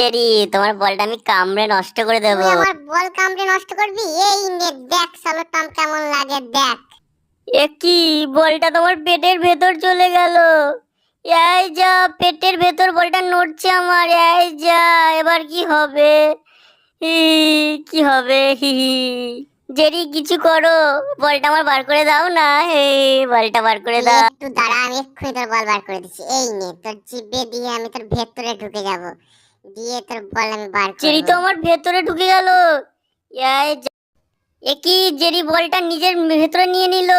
Jerry তোমার বলটা আমি কামড়ে নষ্ট করে দেবো। তুই আমার বল কামড়ে নষ্ট করবি? এই নে দেখ সালো টম কেমন লাগে দেখ। এ কি বলটা তোমার পেটের ভেতর চলে গেল। এই যা পেটের ভেতর বলটা নড়ছে আমার এই যা এবার কি হবে? হি, কি হবে? হি হি। জেরি কিছু করো। বলটা আমার বার করে দাও না। হে বলটা বার করে দাও। একটু দাঁড়া আমি এক্ষুনি তোর বল বার করে দিচ্ছি। এই নে তোর জিভে দিয়ে আমি তোর ভেতরে ঢুকে যাব। দিয়ে তোর বল আমি বার জেরি তো আমার ভেতরে ঢুকে গেল। এই যা- এ কি জেরি বলটা নিজের ভেতরে নিয়ে নিল?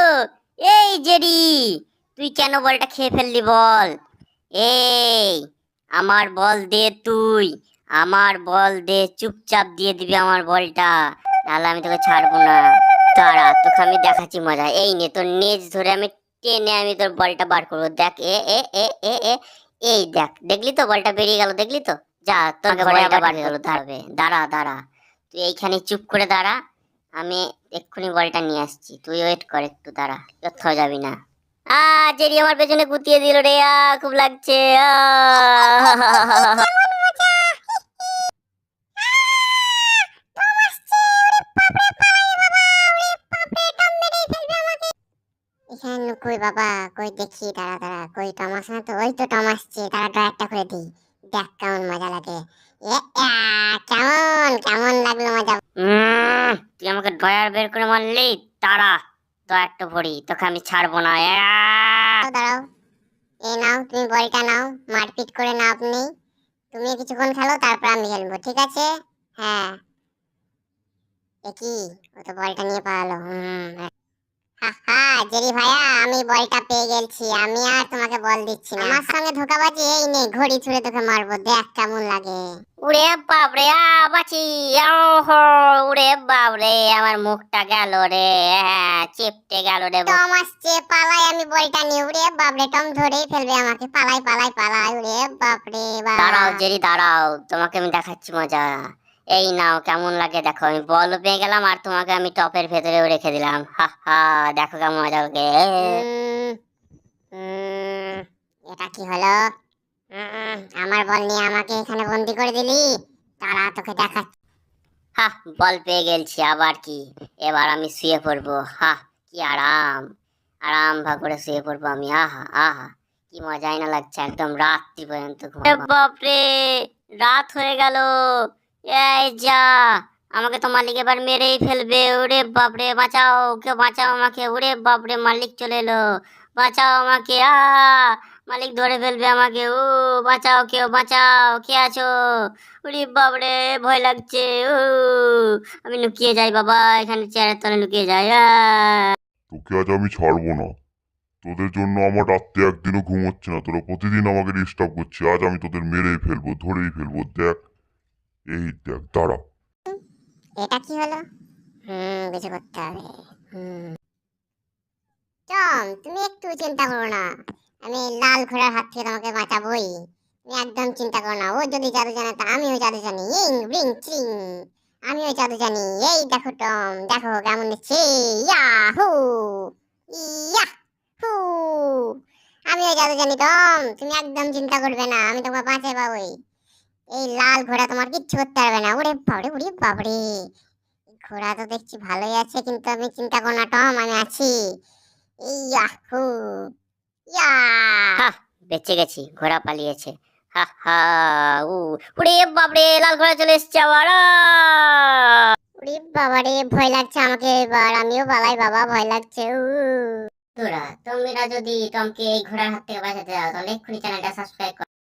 এই জেরি, তুই কেন বলটা খেয়ে ফেললি বল? এই, আমার বল দে তুই, আমার বল দে, চুপচাপ দিয়ে দিবি আমার বলটা, নাহলে আমি তোকে ছাড়বো না। তারা তোকে আমি দেখাচ্ছি মজা। এই নে, তোর নেজ ধরে আমি টেনে আমি তোর বলটা বার করব। দেখ এ এ এ এ, এই দেখ, দেখলি তো বলটা বেরিয়ে গেল, দেখলি তো? যা তোকে বলটা বার হয়ে গেল দাঁড়াবে দাঁড়া দাঁড়া। তুই এইখানে চুপ করে দাঁড়া আমি এক্ষুনি বলটা নিয়ে আসছি। তুই ওয়েট কর একটু দাঁড়া। কোথাও যাবি না। আ জেরি আমার পেছনে গুতিয়ে দিল রে আ খুব লাগছে আ। কই বাবা কই দেখি দাঁড়া দাঁড়া। কই টম আসে না তো? ওই তো টম আসছে দাঁড়া ড্রয়ারটা খুলে দিই। দেখ কেমন মজা লাগে? কেমন কেমন লাগল মজা? তুই আমাকে ড্রয়ার বের করে মারলি? তারা ড্রয়ারটা ভরি তোকে আমি ছাড়বো না দাঁড়াও এই নাও তুমি বলটা নাও মারপিট করে নাও আপনি। তুমি কিছুক্ষণ খেলো তারপর আমি খেলব ঠিক আছে? হ্যাঁ। এ কি? ও তো বলটা নিয়ে পালালো হুম হা জেরি ভাইয়া আমি বলটা পেয়ে গেছি। আমি আর তোমাকে বল দিচ্ছি না। আমার সঙ্গে ধোকাবাজি এই নে ঘড়ি ছুঁড়ে তোকে মারবো। দেখ কেমন লাগে। উড়ে বাপরে আ বাঁচি ওহো উড়ে বাপরে আমার মুখটা গেল রে চেপটে গেল রে টম আসছে পালাই আমি বলটা নিয়ে। উড়ে বাপরে টম ধরেই ফেলবে আমাকে। পালাই পালাই পালাই উড়ে বাপরে বাপ দাঁড়াও জেরি দাঁড়াও তোমাকে আমি দেখাচ্ছি মজা। এই নাও কেমন লাগে দেখো আমি বল পেয়ে গেলাম আর তোমাকে আমি টপের ভেতরেও রেখে দিলাম। হা হা দেখো কেমন মজা লাগে। এটা কি হলো? আমার বল নিয়ে আমাকে এখানে বন্দি করে দিলি? তারা তোকে দেখাচ্ছি। হা বল পেয়ে গেছি আবার কি? এবার আমি শুয়ে পড়ব। হা কি আরাম। আরাম ভা করে শুয়ে পড়ব আমি। আহা আহা কি মজাই না লাগছে একদম রাত্রি পর্যন্ত বাপরে রাত হয়ে গেল। এই যা, আমাকে তো মালিক এবার মেরেই ফেলবে। ওরে বাপরে, বাঁচাও, কেউ বাঁচাও আমাকে। ওরে বাপরে, মালিক চলে এলো। বাঁচাও আমাকে, আ, মালিক ধরে ফেলবে আমাকে। ও বাঁচাও কেউ, বাঁচাও, কে আছো? ওরে বাপরে, ভয় লাগছে ও আমি লুকিয়ে যাই বাবা, এখানে চেয়ারের তলে লুকিয়ে যাই! তোকে আজ আমি ছাড়বো না। তোদের জন্য আমার রাত্রে একদিনও ঘুম হচ্ছে না। তোরা প্রতিদিন আমাকে ডিস্টার্ব করছে আজ আমি তোদের মেরেই ফেলব, ধরেই ফেলব, দেখ। এই দেখ, দাঁড়া। এটা কি হলো? হুম কিছু করতে হবে। টম, তুমি একটু চিন্তা করো না। আমি লাল ঘোড়ার হাত থেকে তোমাকে বাঁচাবোই। তুমি একদম চিন্তা করো না। ও যদি জাদু জানে, তা আমিও জাদু জানি। ইং, রিং, চিং। আমিও জাদু জানি। এই দেখো টম, দেখো কেমন দিচ্ছে। ইয়াহু! ইয়াহু! আমিও জাদু জানি, টম। তুমি একদম চিন্তা করবে না। আমি তোমাকে বাঁচে পাবোই এই লাল ঘোড়া তোমার কিচ্ছু করতে পারবে না। ওরে বাবরে ওরে বাবরে ঘোড়া তো দেখছি ভালোই আছে কিন্তু আমি চিন্তা করো না টম আমি আছি। ইয়াহু ইয়া। বেঁচে গেছি ঘোড়া পালিয়েছে। হা হা উ উড়ে বাপরে লাল ঘোড়া চলে এসছে আবার ওরে বাবারে ভয় লাগছে আমাকে এবার আমিও পালাই বাবা ভয় লাগছে উ। তোরা তোমরা যদি টমকে এই ঘোড়ার হাত থেকে বাঁচাতে চাও তাহলে এক্ষুনি চ্যানেলটা সাবস্ক্রাইব